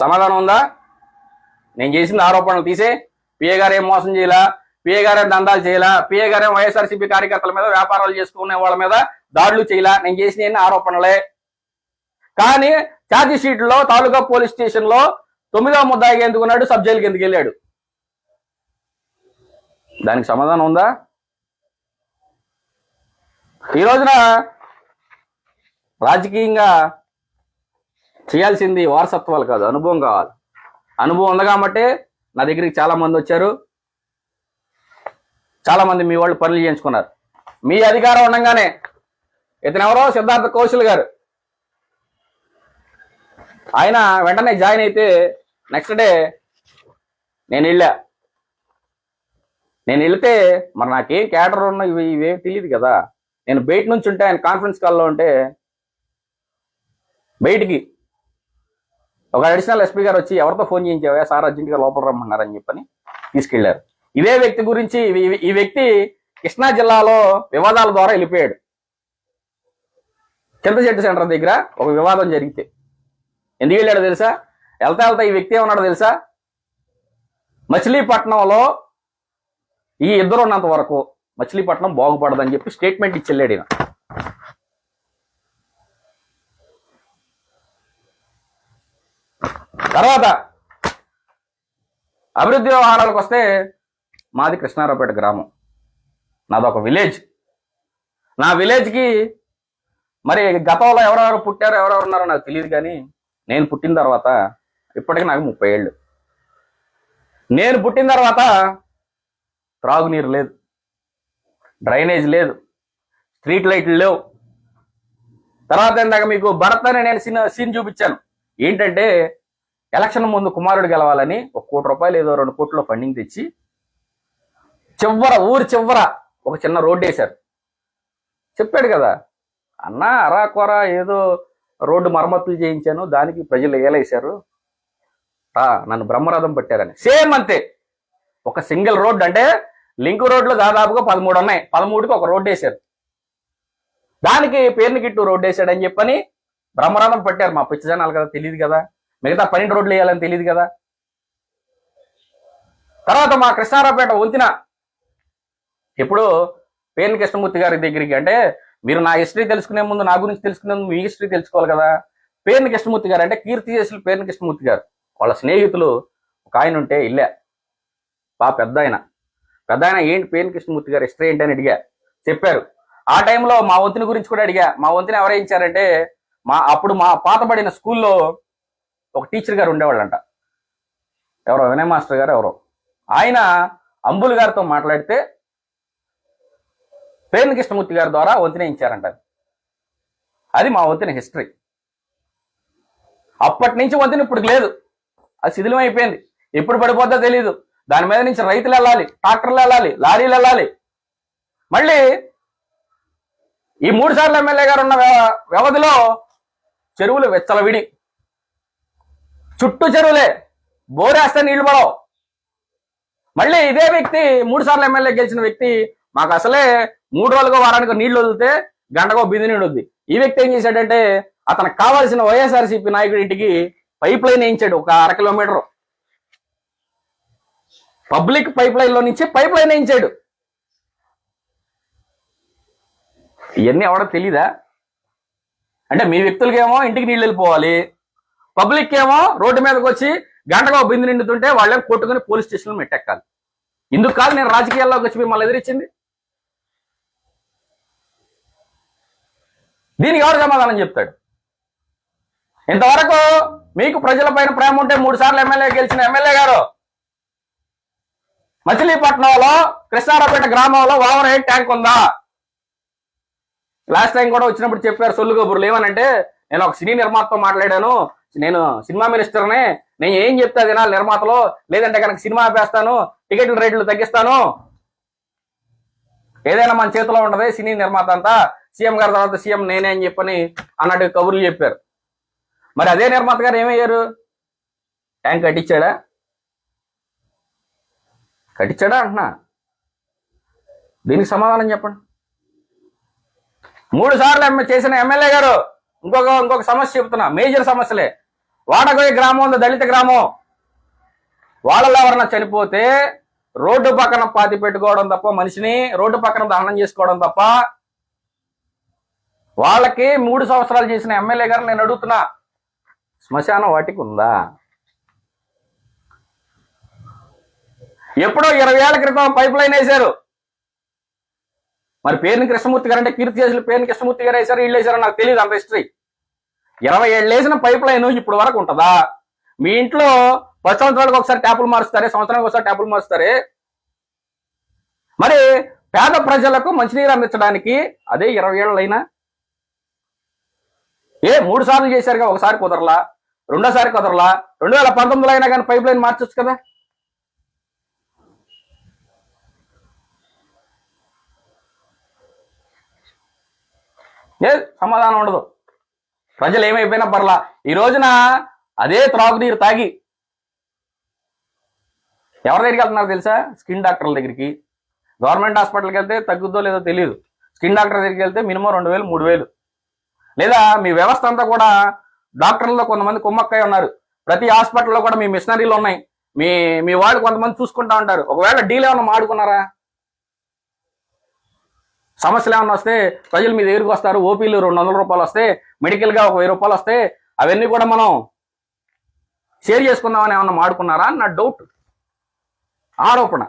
సమాధానం ఉందా? నేను చేసిన ఆరోపణలు తీసే. పిఏ గారు ఏం మోసం చేయాలా? పిఏ గారు ఏం దందాలు చేయాలా? పిఏ గారు ఏం వైఎస్ఆర్సీపీ కార్యకర్తల మీద వ్యాపారాలు చేసుకునే వాళ్ళ మీద దాడులు చేయాలా? నేను చేసిన ఆరోపణలే. కానీ ఛార్జ్ షీట్లో తాలూకా పోలీస్ స్టేషన్లో తొమ్మిదవ ముద్దాయికి ఎందుకున్నాడు సబ్ జైలుకి ఎందుకు వెళ్ళాడు? దానికి సమాధానం ఉందా? ఈ రోజున రాజకీయంగా చేయాల్సింది వారసత్వాలు కాదు అనుభవం కావాలి. అనుభవం ఉంది కాబట్టి నా దగ్గరికి చాలా మంది వచ్చారు. చాలామంది మీ వాళ్ళు పనులు చేయించుకున్నారు. మీ అధికారం ఉండగానే ఇతనెవరో? సిద్ధార్థ కౌశల్ గారు. ఆయన వెంటనే జాయిన్ అయితే నెక్స్ట్ డే నేను వెళ్ళా. నేను వెళ్తే మరి నాకేం క్యాటర్ ఉన్నా ఇవి ఇవేమి తెలియదు కదా. నేను బయట నుంచి ఉంటే ఆయన కాన్ఫరెన్స్ కాల్లో ఉంటే బయటికి ఒక అడిషనల్ ఎస్పీ గారు వచ్చి ఎవరితో ఫోన్ చేయించావా సార్ అర్జెంట్గా లోపల రమ్మన్నారని చెప్పని తీసుకెళ్ళారు. ఇదే వ్యక్తి గురించి ఈ- వ్యక్తి కృష్ణా జిల్లాలో వివాదాల ద్వారా వెళ్ళిపోయాడు. చింతచెట్టు సెంటర్ దగ్గర ఒక వివాదం జరిగితే. ఎందుకు వెళ్ళాడో తెలుసా? వెళ్తా వెళ్తా ఈ వ్యక్తి ఏమన్నాడో తెలుసా? మచిలీపట్నంలో ఈ ఇద్దరు ఉన్నంత వరకు మచిలీపట్నం బాగుపడదని చెప్పి స్టేట్మెంట్ ఇచ్చి వెళ్ళాడు తర్వాత అభివృద్ధి వ్యవహారాలకు వస్తే మాది కృష్ణారావుపేట గ్రామం. నాదొక విలేజ్. నా విలేజ్కి మరి గతంలో ఎవరెవరు పుట్టారో ఎవరెవరు ఉన్నారో నాకు తెలియదు కానీ నేను పుట్టిన తర్వాత ఇప్పటికి నాకు ముప్పై ఏళ్ళు. నేను పుట్టిన తర్వాత త్రాగునీరు లేదు. డ్రైనేజ్ లేదు. స్ట్రీట్ లైట్లు లేవు. తర్వాత ఇందాక మీకు భరత్ అని నేను సీన్ సీన్ చూపించాను. ఏంటంటే ఎలక్షన్ ముందు కుమారుడు గెలవాలని ఒక కోటి రూపాయలు ఏదో రెండు కోట్ల ఫండింగ్ తెచ్చి చివర ఊరు చివర ఒక చిన్న రోడ్డు వేశారు. చెప్పాడు కదా అన్న అరాకొర ఏదో రోడ్డు మరమ్మతులు చేయించాను దానికి ప్రజలు ఏలేశారు. రా నన్ను బ్రహ్మరథం పట్టారని. సేమ్ అంతే. ఒక సింగిల్ రోడ్డు అంటే లింక్ రోడ్లు దాదాపుగా పదమూడు ఉన్నాయి. పదమూడుకి ఒక రోడ్డు వేశారు. దానికి పేరుని గిట్టు రోడ్డు వేసాడని చెప్పని బ్రహ్మరథం పట్టారు. మా పిచ్చి జనాలు కదా తెలియదు కదా. మిగతా పన్నెండు రోడ్లు వేయాలని తెలియదు కదా? తర్వాత మా కృష్ణారావుపేట వంతిన ఇప్పుడు పేర్ని కృష్ణమూర్తి గారి దగ్గరికి అంటే మీరు నా హిస్టరీ తెలుసుకునే ముందు నా గురించి తెలుసుకునే ముందు మీ హిస్టరీ తెలుసుకోవాలి కదా? పేర్ని కృష్ణమూర్తి గారు అంటే కీర్తి చేసిన పేర్ని కృష్ణమూర్తి గారు. వాళ్ళ స్నేహితులు ఒక ఆయన ఉంటే ఇల్లే. బా పెద్ద ఆయన. పెద్ద ఆయన ఏంటి పేర్ని కృష్ణమూర్తి గారు? హిస్టరీ ఏంటి అని అడిగా. చెప్పారు. ఆ టైంలో మా వంతుని గురించి కూడా అడిగా. మా వంతుని ఎవరేయించారంటే మా అప్పుడు మా పాతబడిన స్కూల్లో ఒక టీచర్ గారు ఉండేవాళ్ళంట. ఎవరో వినయ్ మాస్టర్ గారు ఎవరో. ఆయన అంబుల్ గారితో మాట్లాడితే పేర్ని కృష్ణమూర్తి గారి ద్వారా వంతెన ఇచ్చారంట అది మా వంతెన హిస్టరీ అప్పటి నుంచి వంతెన ఇప్పుడు లేదు. అది శిథిలం అయిపోయింది. ఎప్పుడు పడిపోద్దో తెలియదు దాని మీద నుంచి రైతులు వెళ్ళాలి ట్రాక్టర్లు వెళ్ళాలి లారీలు వెళ్ళాలి. మళ్ళీ ఈ మూడు సార్లు ఎమ్మెల్యే గారు ఉన్న వ్యవధిలో చెరువులు వెచ్చలవిడి చుట్టూ చెరువులే. బోరేస్తే నీళ్ళు పడవు. మళ్ళీ ఇదే వ్యక్తి మూడు సార్లు ఎమ్మెల్యే గెలిచిన వ్యక్తి మాకు అసలే మూడు రోజులుగా వారానికి నీళ్ళు వదిలితే గంటకో బిందు నీళ్ళు ఈ వ్యక్తి ఏం చేశాడంటే అతనికి కావాల్సిన వైఎస్ఆర్సీపీ నాయకుడి ఇంటికి పైప్ లైన్ వేయించాడు ఒక అర కిలోమీటర్. పబ్లిక్ పైప్ లైన్లో నుంచి పైప్ లైన్ వేయించాడు. ఇవన్నీ ఎవడో తెలీదా? అంటే మీ వ్యక్తులకేమో ఇంటికి నీళ్ళు వెళ్ళిపోవాలి. పబ్లిక్ ఏమో రోడ్డు మీదకి వచ్చి గంటగా బిందు నిండుతుంటే వాళ్ళే కొట్టుకుని పోలీస్ స్టేషన్లో మెట్టెక్కాలి. ఇందుకు కాదు నేను రాజకీయాల్లోకి వచ్చి మిమ్మల్ని ఎదిరించింది. దీనికి ఎవరు సమాధానం చెప్తాడు? ఇంతవరకు మీకు ప్రజలపైన ప్రేమ ఉంటే మూడు సార్లు ఎమ్మెల్యే గెలిచిన ఎమ్మెల్యే గారు మచిలీపట్నంలో కృష్ణారావుపేట గ్రామంలో ఓవర్ హెడ్ ట్యాంక్ ఉందా? లాస్ట్ టైం కూడా వచ్చినప్పుడు చెప్పారు సొల్లు కబుర్లు ఏమనంటే నేను ఒక సినీ నిర్మాతతో మాట్లాడాను నేను సినిమా మినిస్టర్నే నేను ఏం చెప్తా తినాలి నిర్మాతలో లేదంటే కనుక సినిమా ఆపేస్తాను టికెట్ల రేట్లు తగ్గిస్తాను. ఏదైనా మన చేతిలో ఉండదు సినీ నిర్మాత అంతా సీఎం గారి తర్వాత సీఎం నేనే అని చెప్పని అన్నట్టు కబుర్లు చెప్పారు. మరి అదే నిర్మాత గారు ఏమయ్యారు? ట్యాంక్ కట్టించాడా? కట్టించాడా అంటున్నా? దీనికి సమాధానం చెప్పండి. మూడు సార్లు చేసిన ఎమ్మెల్యే గారు ఇంకొక ఇంకొక సమస్య చెప్తున్నా మేజర్ సమస్యలే. వాడగోయ గ్రామం ఉంది దళిత గ్రామం. వాళ్ళలో ఎవరన్నా చనిపోతే రోడ్డు పక్కన పాతి పెట్టుకోవడం తప్ప మనిషిని రోడ్డు పక్కన దహనం చేసుకోవడం తప్ప వాళ్ళకి మూడు సంవత్సరాలు చేసిన ఎమ్మెల్యే గారు నేను అడుగుతున్నా. శ్మశానం వాటికి ఉందా? ఎప్పుడో ఇరవై ఏళ్ళ క్రితం పైప్ లైన్ వేశారు. మరి పేరుని కృష్ణమూర్తి గారు అంటే కీర్తి చేసిన పేరుని కృష్ణమూర్తి గారు వేశారు వీళ్ళు వేశారో నాకు తెలియదు అంత హిస్టరీ. ఇరవై ఏళ్ళు వేసిన పైప్ లైన్ ఇప్పుడు వరకు ఉంటుందా? మీ ఇంట్లో పది సంవత్సరాలకు ఒకసారి ట్యాపులు మారుస్తారే సంవత్సరానికి ఒకసారి ట్యాపులు మారుస్తారే? మరి పేద ప్రజలకు మంచినీరు అందించడానికి అదే ఇరవై ఏళ్ళైనా? ఏ మూడు సార్లు చేశారుగా ఒకసారి కుదరలా? రెండోసారి కుదరలా? రెండు వేల పంతొమ్మిదిలో అయినా కానీ పైప్ లైన్ మార్చొచ్చు కదా? ఏ సమాధానం ఉండదు. ప్రజలు ఏమైపోయినా పర్లా. ఈ రోజున అదే త్రాగునీరు తాగి ఎవరి దగ్గరికి వెళ్తున్నారు తెలుసా? స్కిన్ డాక్టర్ల దగ్గరికి. గవర్నమెంట్ హాస్పిటల్కి వెళ్తే తగ్గుద్దో లేదో తెలియదు స్కిన్ డాక్టర్ దగ్గరికి వెళ్తే మినిమం రెండు వేలు మూడు వేలు. లేదా మీ వ్యవస్థ అంతా కూడా డాక్టర్లలో కొంతమంది కుమ్మక్కై ఉన్నారు. ప్రతి హాస్పిటల్లో కూడా మీ మిషనరీలు ఉన్నాయి. మీ మీ వాళ్ళు కొంతమంది చూసుకుంటా ఉంటారు. ఒకవేళ డీల్ ఏమన్నా మాడుకున్నారా? సమస్యలు ఏమన్నా వస్తే ప్రజలు మీ దగ్గరికి వస్తారు ఓపీలు రెండు వందల రూపాయలు వస్తే మెడికల్గా ఒక వెయ్యి రూపాయలు వస్తే అవన్నీ కూడా మనం షేర్ చేసుకుందామని ఏమన్నా మాడుకున్నారా అని నా డౌట్ ఆరోపణ.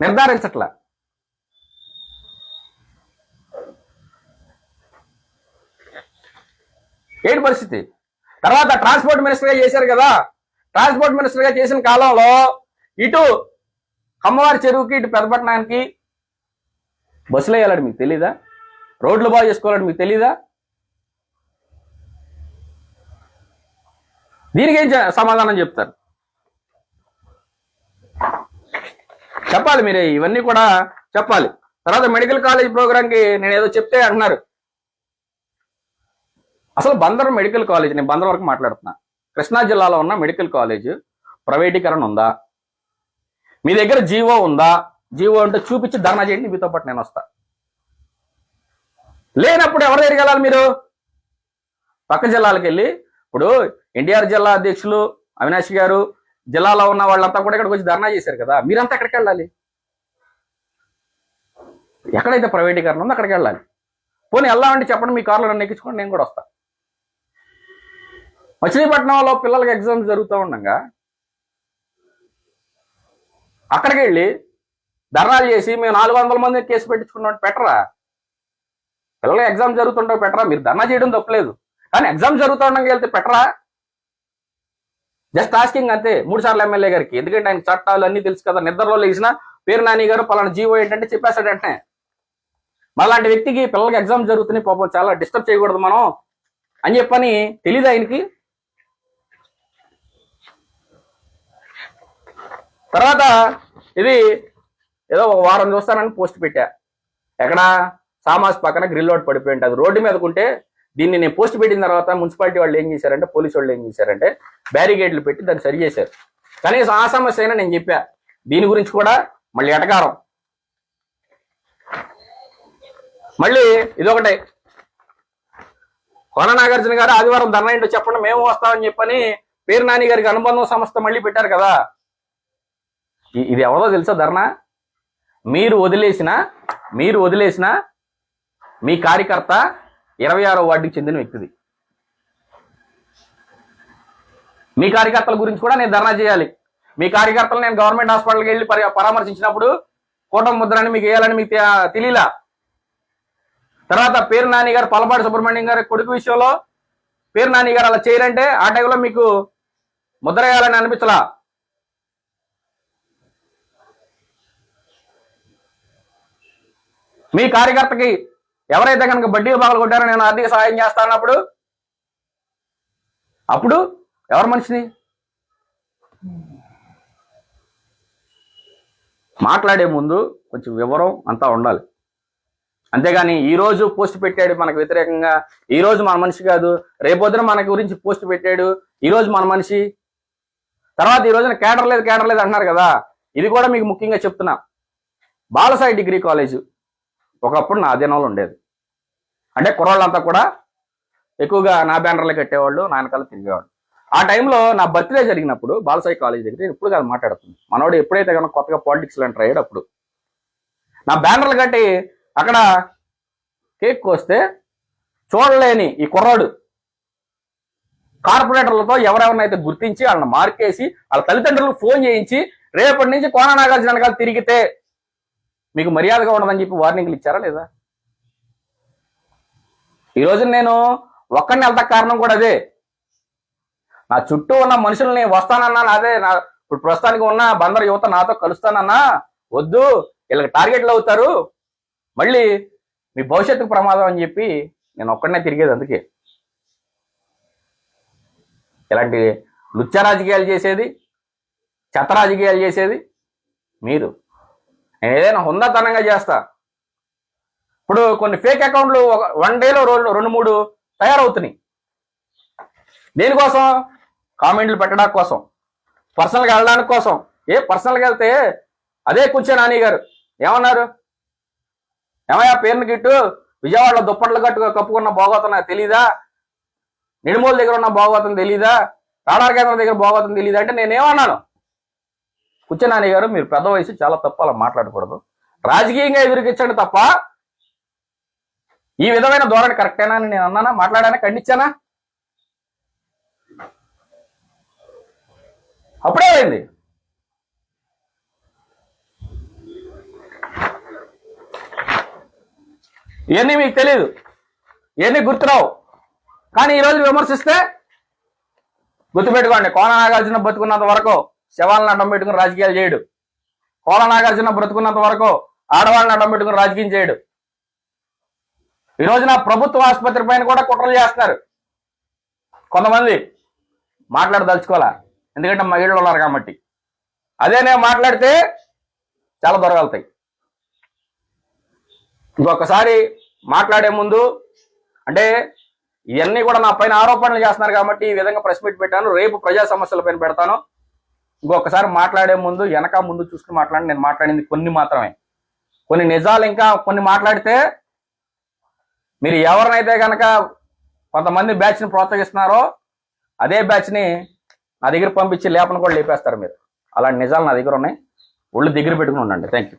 నిర్ధారించట్లా. ఏంటి పరిస్థితి? తర్వాత ట్రాన్స్పోర్ట్ మినిస్టర్గా చేశారు కదా. ట్రాన్స్పోర్ట్ మినిస్టర్గా చేసిన కాలంలో ఇటు అమ్మవారి చెరువుకి ఇటు పెద్దపట్నానికి బస్సులు వేయాలని మీకు తెలీదా? రోడ్లు బాగు చేసుకోవాలని మీకు తెలీదా? దీనికి ఏం చే- సమాధానం చెప్తారు? చెప్పాలి మీరే ఇవన్నీ కూడా చెప్పాలి. తర్వాత మెడికల్ కాలేజ్ ప్రోగ్రామ్కి నేను ఏదో చెప్తే అంటున్నారు. అసలు బందర్ మెడికల్ కాలేజ్ నేను బందర్ వరకు మాట్లాడుతున్నా. కృష్ణా జిల్లాలో ఉన్న మెడికల్ కాలేజ్ ప్రైవేటీకరణ ఉందా? మీ దగ్గర జీవో ఉందా? జీవో అంటే చూపించి ధర్నా చేయండి మీతో పాటు నేను వస్తా. లేనప్పుడు ఎవరి దగ్గరికి వెళ్ళాలి మీరు? పక్క జిల్లాలకు వెళ్ళి ఇప్పుడు ఎన్టీఆర్ జిల్లా అధ్యక్షులు అవినాష్ గారు జిల్లాలో ఉన్న వాళ్ళంతా కూడా ఇక్కడికి వచ్చి ధర్నా చేశారు కదా మీరంతా ఎక్కడికి వెళ్ళాలి? ఎక్కడైతే ప్రైవేటీకరణ ఉందో అక్కడికి వెళ్ళాలి. పోనీ వెళ్దామంటే చెప్పండి మీ కార్లో నన్ను ఎక్కించుకోండి నేను కూడా వస్తా. మచిలీపట్నంలో పిల్లలకి ఎగ్జామ్స్ జరుగుతూ ఉండగా అక్కడికి వెళ్ళి ధర్నాలు చేసి మేము నాలుగు వందల మంది కేసు పెట్టించుకున్నాం. పెట్టరా? పిల్లలు ఎగ్జామ్ జరుగుతుంటే పెట్టరా? మీరు ధర్నా చేయడం తప్పలేదు. కానీ ఎగ్జామ్ జరుగుతుండగా వెళ్తే పెట్టరా? జస్ట్ ఆస్కింగ్ అంతే. మూడు సార్లు ఎమ్మెల్యే గారికి. ఎందుకంటే ఆయన చట్టాలు అన్ని తెలుసు కదా. నిద్రలో లేచిన పేరు నాని గారు పలానా జీవో ఏంటంటే చెప్పేస్తాడు వెంటనే. మళ్ళాంటి వ్యక్తికి పిల్లలకి ఎగ్జామ్ జరుగుతున్నాయి పాపం. చాలా డిస్టర్బ్ చేయకూడదు మనం. అని చెప్పని తెలీదు ఆయనకి? తర్వాత ఇది ఏదో ఒక వారం చూస్తానని పోస్ట్ పెట్టా. ఎక్కడ? సామాస్ పక్కన గ్రిల్ రోడ్ పడిపోయి అది రోడ్డు మీదకుంటే దీన్ని నేను పోస్ట్ పెట్టిన తర్వాత మున్సిపాలిటీ వాళ్ళు ఏం చేశారంటే పోలీసు వాళ్ళు ఏం చేశారంటే బ్యారికేడ్లు పెట్టి దాన్ని సరి చేశారు. కనీసం ఆ సమస్య అయినా నేను చెప్పా. దీని గురించి కూడా మళ్ళీ ఎటకారం. మళ్ళీ ఇదొకటే. కోన నాగార్జున గారు ఆదివారం ధర్నా ఏంటో చెప్పండి మేము వస్తామని చెప్పని పేరు నాని గారికి అనుబంధం సంస్థ మళ్ళీ పెట్టారు కదా. ఇది ఎవరో తెలుసా ధర్నా? మీరు వదిలేసిన మీరు వదిలేసిన మీ కార్యకర్త ఇరవై ఆరో వార్డుకి చెందిన వ్యక్తిది. మీ కార్యకర్తల గురించి కూడా నేను ధర్నా చేయాలి. మీ కార్యకర్తలు నేను గవర్నమెంట్ హాస్పిటల్కి వెళ్ళి పరి- పరామర్శించినప్పుడు కూటమి ముద్రని మీకు వేయాలని మీకు తె- తెలియలా తర్వాత పేరు నాని గారు పలపాటి సుబ్రహ్మణ్యం గారి కొడుకు విషయంలో పేరు నాని గారు అలా చేయరంటే ఆ టైంలో మీకు ముద్ర వేయాలని అనిపించలా? మీ కార్యకర్తకి ఎవరైతే కనుక బడ్డీ బాగలు కొట్టారో నేను ఆర్థిక సహాయం చేస్తానప్పుడు అప్పుడు ఎవరు మనిషిని? మాట్లాడే ముందు కొంచెం వివరం అంతా ఉండాలి. అంతేగాని ఈరోజు పోస్ట్ పెట్టాడు మనకు వ్యతిరేకంగా ఈ రోజు మన మనిషి కాదు రేపొద్దున మన గురించి పోస్ట్ పెట్టాడు ఈరోజు మన మనిషి తర్వాత ఈ రోజున కేటర్ లేదు కేటర్ లేదు అంటున్నారు కదా. ఇది కూడా మీకు ముఖ్యంగా చెప్తున్నా. Balasai degree college. ఒకప్పుడు నా అధీనంలో ఉండేది. అంటే కుర్రాళ్ళంతా కూడా ఎక్కువగా నా బ్యానర్లు కట్టేవాళ్ళు నా వెనకాల తిరిగేవాళ్ళు. ఆ టైంలో నా బర్త్డే జరిగినప్పుడు బాలసాయి కాలేజ్ దగ్గర నేను ఇప్పుడు కాదు మాట్లాడుతుంది. మనోడు ఎప్పుడైతే కనుక కొత్తగా పాలిటిక్స్లో ఎంటర్ అయ్యాడు అప్పుడు. నా బ్యానర్లు కట్టి అక్కడ కేక్ కోస్తే చూడలేని ఈ కుర్రాడు కార్పొరేటర్లతో ఎవరెవరినైతే గుర్తించి వాళ్ళని మార్కేసి వాళ్ళ తల్లిదండ్రులకు ఫోన్ చేయించి రేపటి నుంచి కోన నాగార్జున తిరిగితే మీకు మర్యాదగా ఉండదని చెప్పి వార్నింగ్లు ఇచ్చారా లేదా? ఈరోజు నేను ఒక్కడిని వెళ్తా కారణం కూడా అదే. నా చుట్టూ ఉన్న మనుషుల్ని వస్తానన్నా అదే నా ఇప్పుడు ప్రస్తుతానికి ఉన్న బందర్ యువత నాతో కలుస్తానన్నా వద్దు వీళ్ళకి టార్గెట్లు అవుతారు. మళ్ళీ మీ భవిష్యత్తుకు ప్రమాదం అని చెప్పి నేను ఒక్కడనే తిరిగేది అందుకే. ఇలాంటి లుచ్చ రాజకీయాలు చేసేది చెత్త రాజకీయాలు చేసేది మీరు. నేను ఏదైనా హుందాతనంగా చేస్తా. ఇప్పుడు కొన్ని ఫేక్ అకౌంట్లు ఒక వన్ డేలో రెండు రెండు మూడు తయారవుతున్నాయి. దేనికోసం కామెంట్లు పెట్టడానికి కోసం. పర్సనల్గా వెళ్ళడానికి కోసం. ఏ పర్సనల్గా వెళ్తే అదే కూర్చో నాని గారు. ఏమన్నారు? ఏమయ్యా పేరుని గిట్టు? విజయవాడలో దుప్పట్లు కట్టు కప్పుకున్న భోగోతం నాకు తెలీదా? నిడుమూల దగ్గర ఉన్న బాగోతం తెలీదా? రాడార్ కేంద్రం దగ్గర బాగోతం తెలీదా? అంటే నేనేమన్నాను? కుచ్చనాని గారు మీరు పెద్ద వయసు చాలా తప్పు అలా మాట్లాడకూడదు. రాజకీయంగా ఎదురుకిచ్చండి తప్ప ఈ విధమైన ధోరణి కరెక్టేనా అని నేను అన్నానా? మాట్లాడానా? ఖండించానా? అప్పుడే అయింది. ఇవన్నీ మీకు తెలియదు ఇవన్నీ గుర్తురావు. కానీ ఈరోజు విమర్శిస్తే గుర్తుపెట్టుకోండి. కోన నాగార్జున బతుకున్నంత వరకు శవాలను అడ్డం పెట్టుకుని రాజకీయాలు చేయడు. కోల నాగార్జున బ్రతుకున్నంత వరకు ఆడవాళ్ళని అడ్డం పెట్టుకుని రాజకీయం చేయడు. ఈ రోజున ప్రభుత్వ ఆసుపత్రి పైన కూడా కుట్రలు చేస్తున్నారు. కొంతమంది మాట్లాడదలుచుకోవాలా? ఎందుకంటే మహిళలు ఉన్నారు కాబట్టి. అదే నేను మాట్లాడితే చాలా దొరకలుతాయి ఇంకొకసారి మాట్లాడే ముందు అంటే ఇవన్నీ కూడా నా పైన ఆరోపణలు చేస్తున్నారు కాబట్టి ఈ విధంగా ప్రెస్ మీట్ పెట్టాను. రేపు ప్రజా సమస్యల పైన పెడతాను. ఇంకొకసారి మాట్లాడే ముందు వెనక ముందు చూసుకుని మాట్లాడి నేను మాట్లాడింది కొన్ని మాత్రమే. కొన్ని నిజాలు ఇంకా కొన్ని మాట్లాడితే మీరు ఎవరినైతే కనుక కొంతమంది బ్యాచ్ని ప్రోత్సహిస్తున్నారో అదే బ్యాచ్ని నా దగ్గర పంపించి లేపను కూడా లేపేస్తారు మీరు. అలాంటి నిజాలు నా దగ్గర ఉన్నాయి. ఒళ్ళు దగ్గర పెట్టుకుని ఉండండి. Thank you